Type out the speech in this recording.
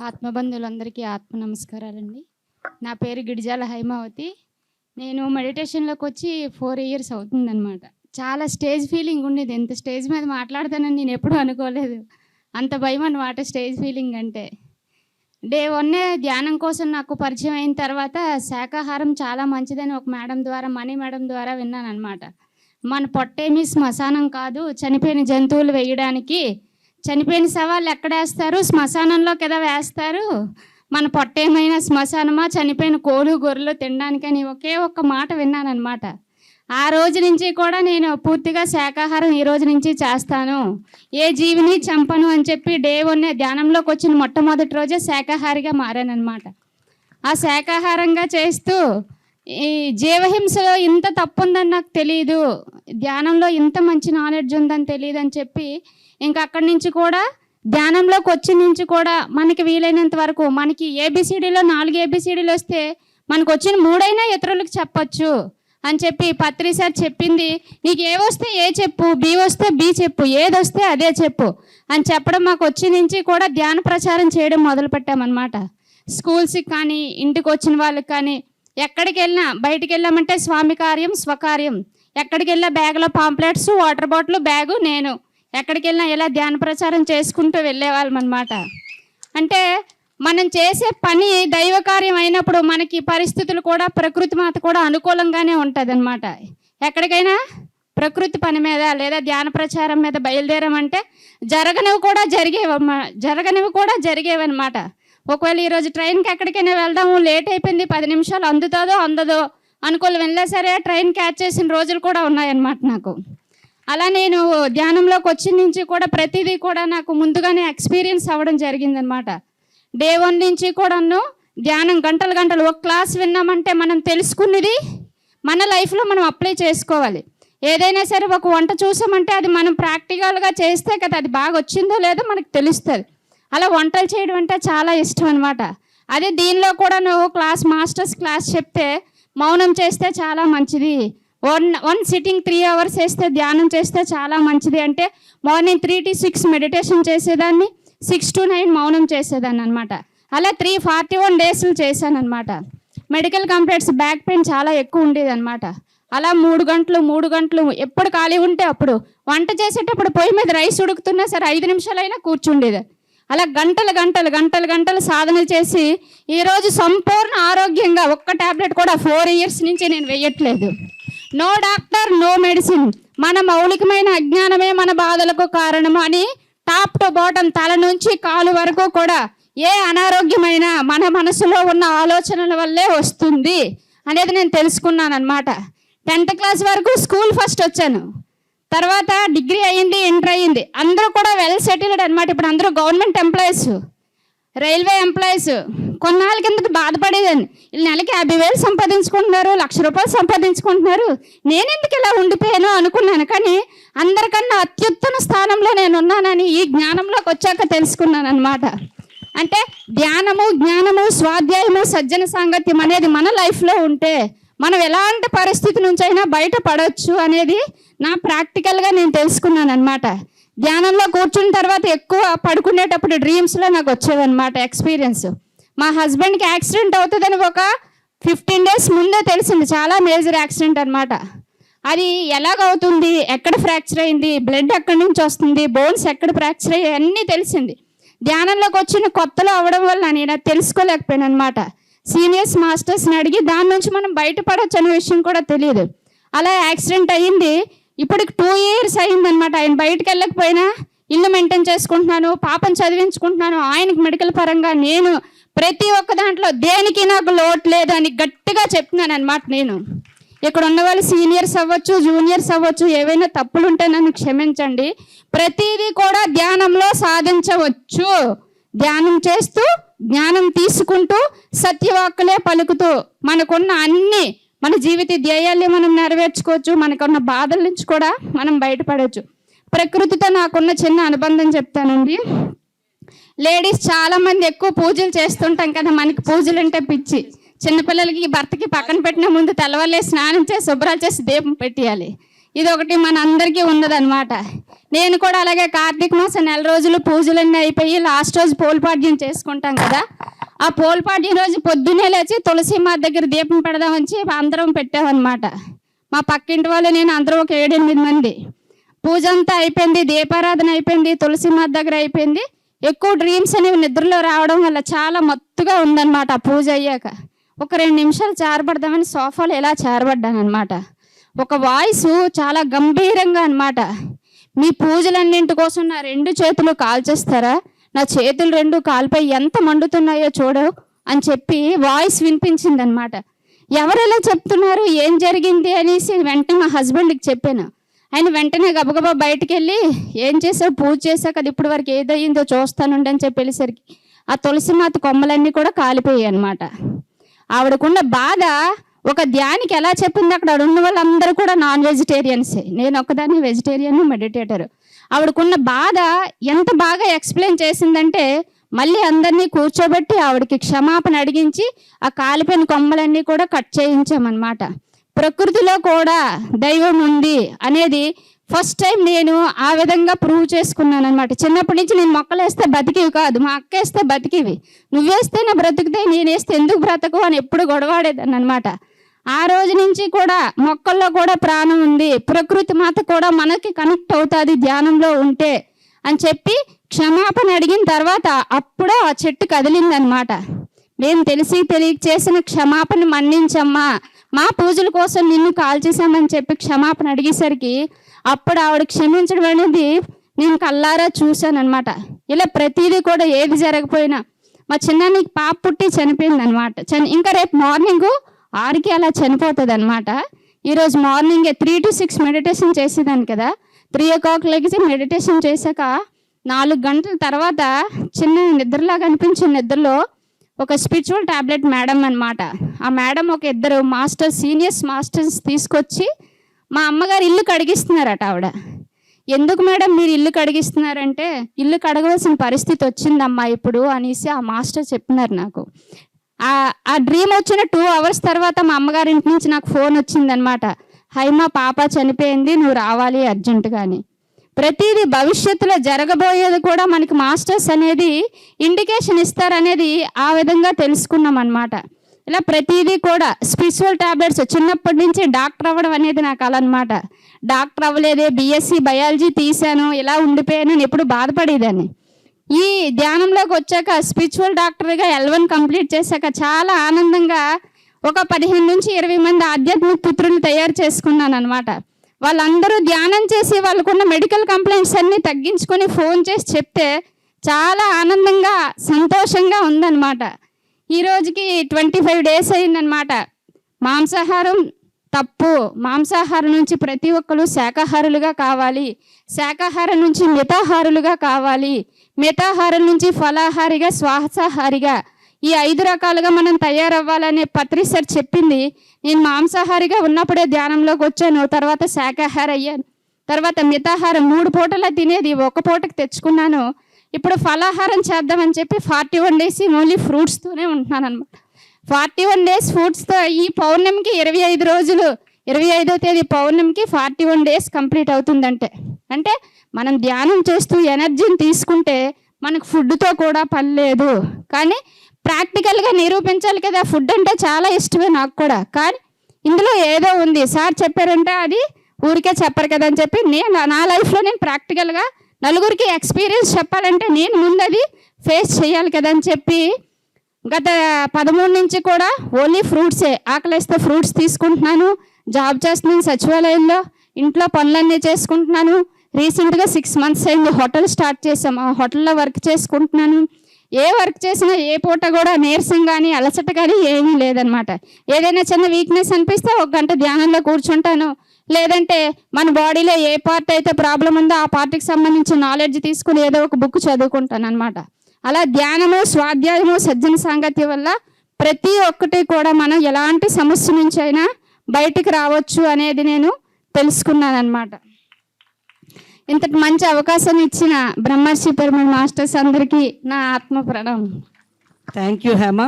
ఆత్మబంధువులందరికీ ఆత్మ నమస్కారాలండి. నా పేరు గిడిజాల హైమావతి. నేను మెడిటేషన్లోకి వచ్చి ఫోర్ ఇయర్స్ అవుతుందన్నమాట. చాలా స్టేజ్ ఫీలింగ్ ఉండేది. ఎంత స్టేజ్ మీద మాట్లాడతానని నేను ఎప్పుడూ అనుకోలేదు. అంత భయం అనమాట స్టేజ్ ఫీలింగ్ అంటే. డే వన్నే ధ్యానం కోసం నాకు పరిచయం అయిన తర్వాత శాకాహారం చాలా మంచిదని ఒక మేడం ద్వారా మనీ మేడం ద్వారా విన్నాను అనమాట మన పొట్టేమి శ్మశానం కాదు. చనిపోయిన జంతువులు వేయడానికి చనిపోయిన శవాలు ఎక్కడ వేస్తారు శ్మశానంలో కదా వేస్తారు? మన పొట్టేమైనా శ్మశానమా? చనిపోయిన కోలు గొర్రెలు తినడానికని ఒకే ఒక్క మాట విన్నానమాట ఆ రోజు నుంచి కూడా నేను పూర్తిగా శాకాహారం ఈ రోజు నుంచి చేస్తాను. ఏ జీవిని చంపను అని చెప్పి డే వన్ ధ్యానంలోకి వచ్చిన మొట్టమొదటి రోజే శాకాహారిగా మారానన్నమాట. ఆ శాకాహారంగా చేస్తూ ఈ జీవహింసలో ఇంత తప్పు ఉందని నాకు తెలియదు ధ్యానంలో ఇంత మంచి నాలెడ్జ్ ఉందని తెలియదు అని చెప్పి ఇంకా అక్కడి నుంచి కూడా ధ్యానంలోకి వచ్చి నుంచి కూడా మనకి వీలైనంత వరకు మనకి ఏబిసిడిలో నాలుగు ఏబిసిడీలు వస్తే మనకు వచ్చిన మూడైనా ఇతరులకు చెప్పచ్చు అని చెప్పి పత్రి సార్ చెప్పింది. నీకు ఏ వస్తే ఏ చెప్పు బి వస్తే బి చెప్పు ఏది వస్తే అదే చెప్పు అని చెప్పడం మాకు వచ్చి నుంచి కూడా ధ్యాన ప్రచారం చేయడం మొదలుపెట్టామన్నమాట. స్కూల్స్కి కానీ ఇంటికి వచ్చిన వాళ్ళకి కానీ ఎక్కడికి వెళ్ళినా బయటికి వెళ్ళామంటే స్వామి కార్యం స్వకార్యం. ఎక్కడికి వెళ్ళినా బ్యాగ్లో పాంప్లెట్స్ వాటర్ బాటిల్ బ్యాగు నేను. ఎక్కడికి వెళ్ళినా ఇలా ధ్యాన ప్రచారం చేసుకుంటూ వెళ్ళేవాళ్ళం అనమాట అంటే మనం చేసే పని దైవ కార్యం అయినప్పుడు మనకి పరిస్థితులు కూడా ప్రకృతి మాత కూడా అనుకూలంగానే ఉంటుంది అనమాట ఎక్కడికైనా ప్రకృతి పని మీద లేదా ధ్యాన ప్రచారం మీద బయలుదేరామంటే జరగనివి కూడా జరిగేవమ్మ జరగనివి కూడా జరిగేవన్నమాట. ఒకవేళ ఈరోజు ట్రైన్కి ఎక్కడికైనా వెళ్దాము లేట్ అయిపోయింది పది నిమిషాలు అందుతుందో అందదో అనుకోలు వెళ్ళా సరే ట్రైన్ క్యాచ్ చేసిన రోజులు కూడా ఉన్నాయన్నమాట నాకు. అలా నేను ధ్యానంలోకి వచ్చిన నుంచి కూడా ప్రతిదీ కూడా నాకు ముందుగానే ఎక్స్పీరియన్స్ అవ్వడం జరిగిందనమాట డే వన్ నుంచి కూడాను ధ్యానం గంటలు గంటలు ఒక క్లాస్ విన్నామంటే మనం తెలుసుకున్నది మన లైఫ్లో మనం అప్లై చేసుకోవాలి. ఏదైనా సరే ఒక వంట చూసామంటే అది మనం ప్రాక్టికల్గా చేస్తే కదా అది బాగా వచ్చిందో లేదో మనకు తెలుస్తుంది. అలా వంటలు చేయడం అంటే చాలా ఇష్టం అనమాట అదే దీనిలో కూడా నువ్వు క్లాస్ మాస్టర్స్ క్లాస్ చెప్తే మౌనం చేస్తే చాలా మంచిది. One one sitting three hours వేస్తే ధ్యానం చేస్తే చాలా మంచిది. అంటే morning three to six meditation చేసేదాన్ని సిక్స్ టు నైన్ మౌనం చేసేదాన్ని అనమాట అలా త్రీ ఫార్టీ వన్ డేస్లు చేశాను అనమాట మెడికల్ కంప్లైంట్స్ బ్యాక్ పెయిన్ చాలా ఎక్కువ ఉండేది అనమాట అలా మూడు గంటలు మూడు గంటలు ఎప్పుడు ఖాళీ ఉంటే అప్పుడు వంట చేసేటప్పుడు పొయ్యి మీద రైస్ ఉడుకుతున్నా సరే ఐదు నిమిషాలైనా కూర్చుండేది. అలా గంటలు గంటలు గంటలు గంటలు సాధన చేసి ఈరోజు సంపూర్ణ ఆరోగ్యంగా ఒక్క టాబ్లెట్ కూడా ఫోర్ ఇయర్స్ నుంచి నేను వేయట్లేదు. No doctor no medicine. మన మౌలికమైన అజ్ఞానమే మన బాధలకు కారణము అని టాప్ టు బాటం తల నుంచి కాలు వరకు కూడా ఏ అనారోగ్యమైన మన మనసులో ఉన్న ఆలోచనల వల్లే వస్తుంది అనేది నేను తెలుసుకున్నాను అనమాట టెన్త్ క్లాస్ వరకు స్కూల్ ఫస్ట్ వచ్చాను. తర్వాత డిగ్రీ అయ్యింది ఇంటర్ అయ్యింది. అందరూ కూడా వెల్ సెటిల్డ్ అనమాట ఇప్పుడు అందరూ గవర్నమెంట్ ఎంప్లాయీస్ రైల్వే ఎంప్లాయీస్ కొన్నాళ్ళ కిందట బాధపడేదాన్ని? వీళ్ళు నెలకి యాభై వేలు సంపాదించుకుంటున్నారు లక్ష రూపాయలు సంపాదించుకుంటున్నారు. నేను ఎందుకు ఇలా ఉండిపోయాను అనుకున్నాను. కానీ అందరికన్నా అత్యుత్తమ స్థానంలో నేను ఉన్నానని ఈ జ్ఞానంలోకి వచ్చాక తెలుసుకున్నాను అనమాట అంటే ధ్యానము జ్ఞానము స్వాధ్యాయము సజ్జన సాంగత్యం అనేది మన లైఫ్లో ఉంటే మనం ఎలాంటి పరిస్థితి నుంచి అయినా బయటపడవచ్చు అనేది నా ప్రాక్టికల్గా నేను తెలుసుకున్నాను అనమాట ధ్యానంలో కూర్చున్న తర్వాత ఎక్కువ పడుకునేటప్పుడు డ్రీమ్స్లో నాకు వచ్చేదన్నమాట ఎక్స్పీరియన్స్. మా హస్బెండ్కి యాక్సిడెంట్ అవుతుందని ఒక ఫిఫ్టీన్ డేస్ ముందే తెలిసింది. చాలా మేజర్ యాక్సిడెంట్ అనమాట అది ఎలాగవుతుంది? ఎక్కడ ఫ్రాక్చర్ అయింది? బ్లడ్ ఎక్కడి నుంచి వస్తుంది? బోన్స్ ఎక్కడ ఫ్రాక్చర్ అయ్యి అన్నీ తెలిసింది. ధ్యానంలోకి వచ్చిన కొత్తలో అవడం వల్ల నేను అది తెలుసుకోలేకపోయాను అనమాట సీనియర్స్ మాస్టర్స్ని అడిగి దాని నుంచి మనం బయటపడవచ్చు అనే విషయం కూడా తెలియదు. అలా యాక్సిడెంట్ అయ్యింది ఇప్పటికి టూ ఇయర్స్ అయిందనమాట ఆయన బయటకు వెళ్ళకపోయినా ఇల్లు మెయింటైన్ చేసుకుంటున్నాను పాపను చదివించుకుంటున్నాను. ఆయనకి మెడికల్ పరంగా నేను ప్రతి ఒక్క దాంట్లో దేనికి నాకు లోటు లేదు అని గట్టిగా చెప్తున్నాను అనమాట నేను. ఇక్కడ ఉన్న వాళ్ళు సీనియర్స్ అవ్వచ్చు జూనియర్స్ అవ్వచ్చు ఏవైనా తప్పులు ఉంటే నన్ను క్షమించండి. ప్రతిదీ కూడా ధ్యానంలో సాధించవచ్చు. ధ్యానం చేస్తూ జ్ఞానం తీసుకుంటూ సత్యవాక్కులే పలుకుతూ మనకున్న అన్ని మన జీవిత ధ్యేయాల్ని మనం నెరవేర్చుకోవచ్చు. మనకున్న బాధల నుంచి కూడా మనం బయటపడవచ్చు ప్రకృతితో నాకున్న చిన్న అనుబంధం చెప్తానండి. లేడీస్ చాలా మంది ఎక్కువ పూజలు చేస్తుంటాం కదా మనకి పూజలు అంటే పిచ్చి. చిన్నపిల్లలకి భర్తకి పక్కన పెట్టిన ముందు తెల్లవల్లే స్నానం చేసి శుభ్రాలు చేసి దీపం పెట్టేయాలి. ఇది ఒకటి మన అందరికీ ఉన్నదన్నమాట. నేను కూడా అలాగే కార్తీక మాసం నెల రోజులు పూజలన్నీ అయిపోయి లాస్ట్ రోజు పోల్పాడ్యం చేసుకుంటాం కదా. ఆ పోల్పాటి రోజు పొద్దున్నే లేచి తులసి మా దగ్గర దీపం పెడదామని చెప్పి అందరం పెట్టామన్నమాట. మా పక్కింటి వాళ్ళు నేను అందరం ఒక ఏడెనిమిది మంది. పూజ అంతా అయిపోయింది దీపారాధన అయిపోయింది తులసి మా దగ్గర అయిపోయింది. ఎక్కువ డ్రీమ్స్ అనేవి నిద్రలో రావడం వల్ల చాలా మత్తుగా ఉందన్నమాట ఆ పూజ అయ్యాక. ఒక రెండు నిమిషాలు చేరబడదామని సోఫాలో ఎలా చారబడ్డాను అనమాట ఒక వాయిస్ చాలా గంభీరంగా అనమాట మీ పూజలన్నింటి కోసం నా రెండు చేతులు కాల్చేస్తారా? నా చేతులు రెండు కాలుపై ఎంత మండుతున్నాయో చూడవు అని చెప్పి వాయిస్ వినిపించింది అనమాట ఎవరెలా చెప్తున్నారు? ఏం జరిగింది అనేసి వెంటనే మా హస్బెండ్కి చెప్పాను. ఆయన వెంటనే గబగబా బయటకు వెళ్ళి ఏం చేసావు పూజ చేశాక అది ఇప్పుడు వరకు ఏదయ్యిందో చూస్తానుండి అని చెప్పి వెళ్ళేసరికి ఆ తులసిమాత కొమ్మలన్నీ కూడా కాలిపోయాయి అనమాట ఆవిడకున్న బాధ ఒక ధ్యానికి ఎలా చెప్పింది అక్కడ ఉన్న వాళ్ళందరూ కూడా నాన్ వెజిటేరియన్సే. నేను ఒక్కదాన్ని వెజిటేరియన్ మెడిటేటర్. ఆవిడకున్న బాధ ఎంత బాగా ఎక్స్ప్లెయిన్ చేసిందంటే మళ్ళీ అందరినీ కూర్చోబెట్టి ఆవిడకి క్షమాపణ అడిగించి ఆ కాలిపోయిన కొమ్మలన్నీ కూడా కట్ చేయించామన్నమాట. ప్రకృతిలో కూడా దైవం ఉంది అనేది ఫస్ట్ టైం నేను ఆ విధంగా ప్రూవ్ చేసుకున్నాను అనమాట చిన్నప్పటి నుంచి నేను మొక్కలు వేస్తే బతికివి కాదు మా అక్క వేస్తే బతికివి. నువ్వేస్తే నా బ్రతికితే నేను వేస్తే ఎందుకు బ్రతకు అని ఎప్పుడు గొడవాడేదాన్ని అనమాట ఆ రోజు నుంచి కూడా మొక్కల్లో కూడా ప్రాణం ఉంది. ప్రకృతి మాత కూడా మనకి కనెక్ట్ అవుతుంది ధ్యానంలో ఉంటే అని చెప్పి క్షమాపణ అడిగిన తర్వాత అప్పుడే ఆ చెట్టు కదిలిందనమాట మేము తెలిసి తెలియక చేసిన క్షమాపణ మన్నించమ్మా. మా పూజల కోసం నిన్ను కాల్ చేశామని చెప్పి క్షమాపణ అడిగేసరికి అప్పుడు ఆవిడ క్షమించడం అనేది నేను కల్లారా చూశానమాట ఇలా ప్రతిదీ కూడా ఏది జరగపోయినా మా చిన్నానికి పాప పుట్టి చనిపోయింది అనమాట చని ఇంకా రేపు మార్నింగ్ ఆరుకి అలా చనిపోతుంది అనమాట ఈరోజు మార్నింగే త్రీ టు సిక్స్ మెడిటేషన్ చేసేదాన్ని కదా. త్రీ ఓ క్లాక్ లెగిసి మెడిటేషన్ చేశాక నాలుగు గంటల తర్వాత చిన్న నిద్రలాగా అనిపించిన నిద్రలో ఒక స్పిరిచువల్ టాబ్లెట్ మేడం అన్నమాట. ఆ మేడం ఒక ఇద్దరు మాస్టర్ సీనియర్స్ మాస్టర్స్ తీసుకొచ్చి మా అమ్మగారు ఇల్లు కడిగిస్తున్నారట ఆవిడ. ఎందుకు మేడం మీరు ఇల్లు కడిగిస్తున్నారంటే ఇల్లు కడగవలసిన పరిస్థితి వచ్చిందమ్మా ఇప్పుడు అనేసి ఆ మాస్టర్ చెప్పినారు నాకు. ఆ డ్రీమ్ వచ్చిన టూ అవర్స్ తర్వాత మా అమ్మగారి ఇంటి నుంచి నాకు ఫోన్ వచ్చిందనమాట హైమా పాప చనిపోయింది నువ్వు రావాలి అర్జెంటుగా అని. ప్రతిదీ భవిష్యత్తులో జరగబోయేది కూడా మనకి మాస్టర్స్ అనేది ఇండికేషన్ ఇస్తారనేది ఆ విధంగా తెలుసుకున్నాం అనమాట ఇలా ప్రతిదీ కూడా స్పిరిచువల్ టాబ్లెట్స్ చిన్నప్పటి నుంచి డాక్టర్ అవ్వడం అనేది నాకు అలనమాట. డాక్టర్ అవ్వలేదే బీఎస్సీ బయాలజీ తీశాను ఇలా ఉండిపోయాను నేను ఎప్పుడు బాధపడేదాన్ని. ఈ ధ్యానంలోకి వచ్చాక స్పిరిచువల్ డాక్టర్గా ఎల్వన్ కంప్లీట్ చేశాక చాలా ఆనందంగా ఒక పదిహేను నుంచి ఇరవై మంది ఆధ్యాత్మిక పుత్రులు తయారు చేసుకున్నాను అనమాట వాళ్ళందరూ ధ్యానం చేసి వాళ్ళకున్న మెడికల్ కంప్లైంట్స్ అన్నీ తగ్గించుకొని ఫోన్ చేసి చెప్తే చాలా ఆనందంగా సంతోషంగా ఉందన్నమాట. ఈ రోజుకి ట్వంటీ ఫైవ్ డేస్ అయిందనమాట మాంసాహారం తప్పు. మాంసాహారం నుంచి ప్రతి ఒక్కరు శాకాహారులుగా కావాలి. శాకాహారం నుంచి మితాహారులుగా కావాలి. మితాహారం నుంచి ఫలాహారిగా శ్వాసాహారిగా ఈ ఐదు రకాలుగా మనం తయారవ్వాలనే పత్రి సార్ చెప్పింది. నేను మాంసాహారిగా ఉన్నప్పుడే ధ్యానంలోకి వచ్చాను. తర్వాత శాకాహార అయ్యాను తర్వాత మితాహారం మూడు పూటలా తినేది ఒక పూటకి తెచ్చుకున్నాను. ఇప్పుడు ఫలాహారం చేద్దామని చెప్పి ఫార్టీ వన్ డేస్ ఓన్లీ ఫ్రూట్స్తోనే ఉంటున్నాను అనమాట ఫార్టీ వన్ డేస్ ఫ్రూట్స్తో ఈ పౌర్ణమికి ఇరవై ఐదు రోజులు ఇరవై ఐదో తేదీ పౌర్ణమికి ఫార్టీ వన్ డేస్ కంప్లీట్ అవుతుందంటే. అంటే మనం ధ్యానం చేస్తూ ఎనర్జీని తీసుకుంటే మనకు ఫుడ్తో కూడా పని లేదు. కానీ ప్రాక్టికల్గా నిరూపించాలి కదా ఫుడ్ అంటే చాలా ఇష్టమే నాకు కూడా. కానీ ఇందులో ఏదో ఉంది. సార్ చెప్పారంటే అది ఊరికే చెప్పరు కదా అని చెప్పి నేను నా లైఫ్లో నేను ప్రాక్టికల్గా నలుగురికి ఎక్స్పీరియన్స్ చెప్పాలంటే నేను ముందు అది ఫేస్ చేయాలి కదా అని చెప్పి గత పదమూడు నుంచి కూడా ఓన్లీ ఫ్రూట్సే. ఆకలిస్తే ఫ్రూట్స్ తీసుకుంటున్నాను. జాబ్ చేస్తున్నాను సచివాలయంలో. ఇంట్లో పనులన్నీ చేసుకుంటున్నాను. రీసెంట్గా సిక్స్ మంత్స్ అయింది హోటల్ స్టార్ట్ చేసాం ఆ హోటల్లో వర్క్ చేసుకుంటున్నాను. ఏ వర్క్ చేసినా ఏ పూట కూడా నీరసం కానీ అలసట కానీ ఏమీ లేదనమాట ఏదైనా చిన్న వీక్నెస్ అనిపిస్తే ఒక గంట ధ్యానంలో కూర్చుంటాను. లేదంటే మన బాడీలో ఏ పార్ట్ అయితే ప్రాబ్లం ఉందో ఆ పార్ట్కి సంబంధించిన నాలెడ్జ్ తీసుకుని ఏదో ఒక బుక్ చదువుకుంటాను అనమాట అలా ధ్యానము స్వాధ్యాయము సజ్జన సాంగత్యం వల్ల ప్రతి ఒక్కటి కూడా మనం ఎలాంటి సమస్య నుంచి అయినా బయటికి రావచ్చు అనేది నేను తెలుసుకున్నాను అనమాట ఇంతటి మంచి అవకాశం ఇచ్చిన బ్రహ్మర్షి పెరుమల్ మాస్టర్స్ అందరికీ నా ఆత్మ ప్రణామం థ్యాంక్ యూ హేమ